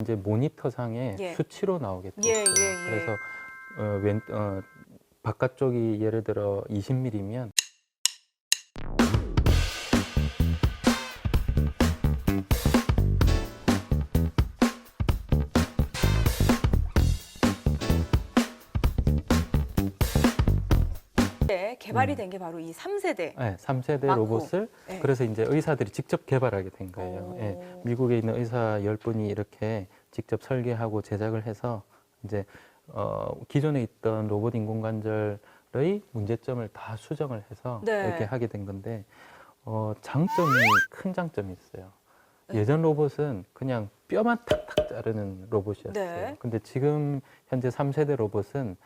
이제 모니터상에 예. 수치로 나오겠죠. 예, 예, 예. 그래서 어, 왼 어, 바깥쪽이 예를 들어 20mm면 네, 개발이 음. 된게 바로 이 3세대. 네, 3세대 맞고. 로봇을 네. 그래서 이제 의사들이 직접 개발하게 된 거예요. 오. 예, 미국에 있는 의사 10분이 이렇게 직접 설계하고 제작을 해서 이제 어, 기존에 있던 로봇 인공관절의 문제점을 다 수정을 해서 네. 이렇게 하게 된 건데 어, 장점이 큰 장점이 있어요. 네. 예전 로봇은 그냥 뼈만 탁탁 자르는 로봇이었어요. 네. 근데 지금 현재 3세대 로봇은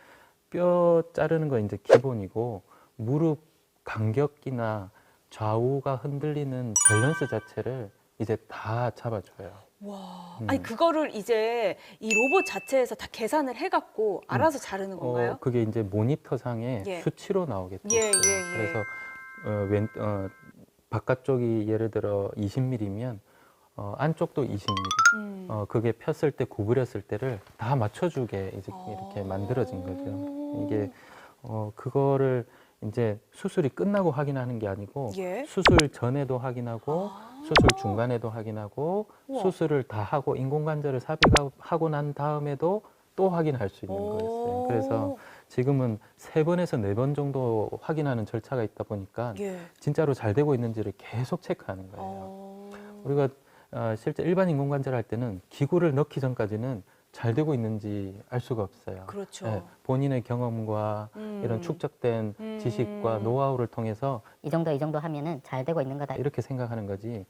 뼈 자르는 건 이제 기본이고 무릎 간격이나 좌우가 흔들리는 밸런스 자체를 이제 다 잡아줘요. 와. 음. 아니 그거를 이제 이 로봇 자체에서 다 계산을 해갖고 알아서 자르는 건가요? 음. 어, 그게 이제 모니터 상에 예. 수치로 나오겠죠. 예, 예, 예. 그래서 어, 왼 어, 바깥쪽이 예를 들어 20mm면 어, 안쪽도 20mm. 음. 어, 그게 폈을 때 구부렸을 때를 다 맞춰주게 이제 이렇게 아. 만들어진 거죠. 이게 어, 그거를 이제 수술이 끝나고 확인하는 게 아니고 예. 수술 전에도 확인하고 아. 수술 중간에도 확인하고 우와. 수술을 다 하고 인공관절을 삽입하고 난 다음에도 또 확인할 수 있는 오. 거였어요. 그래서 지금은 세 번에서 네 번 정도 확인하는 절차가 있다 보니까 예. 진짜로 잘 되고 있는지를 계속 체크하는 거예요. 어. 우리가 어, 실제 일반 인공관절 할 때는 기구를 넣기 전까지는 잘 되고 있는지 알 수가 없어요. 그렇죠. 예, 본인의 경험과 음. 이런 축적된 음. 지식과 노하우를 통해서 이 정도 이 정도 하면은 잘 되고 있는 거다. 이렇게 생각하는 거지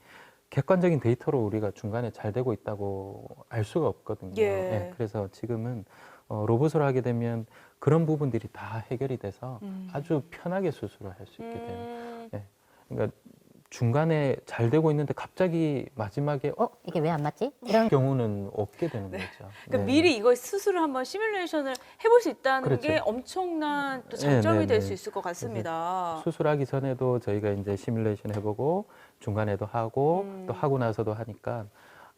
객관적인 데이터로 우리가 중간에 잘 되고 있다고 알 수가 없거든요. 예. 그래서 지금은 어, 로봇을 하게 되면 그런 부분들이 다 해결이 돼서 음. 아주 편하게 수술을 할 수 있게 돼요. 음. 그러니까 중간에 잘 되고 있는데 갑자기 마지막에 어 이게 왜 안 맞지? 이런 경우는 없게 되는 네. 거죠. 그러니까 네. 미리 이거 수술을 한번 시뮬레이션을 해볼 수 있다는 그렇죠. 게 엄청난 또 네, 장점이 네, 될 네. 수 있을 것 같습니다. 수술하기 전에도 저희가 이제 시뮬레이션 해보고 중간에도 하고 음. 또 하고 나서도 하니까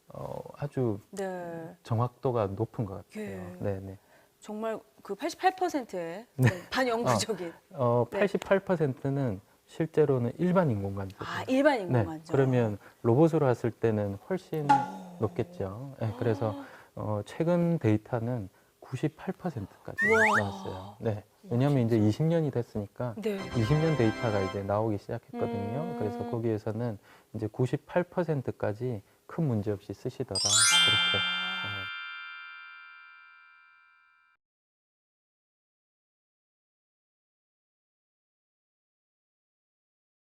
어, 아주 네. 정확도가 높은 것 같아요. 예. 네, 네. 정말 그 88%의 네. 반영구적인 어, 네. 88%는 실제로는 일반 인공관절. 아 일반 네. 인공관절. 그러면 로봇으로 했을 때는 훨씬 높겠죠. 네, 그래서 어, 최근 데이터는 98%까지 와. 나왔어요. 네. 왜냐하면 이제 20년이 됐으니까 네. 20년 데이터가 이제 나오기 시작했거든요. 음. 그래서 거기에서는 이제 98%까지 큰 문제 없이 쓰시더라. 이렇게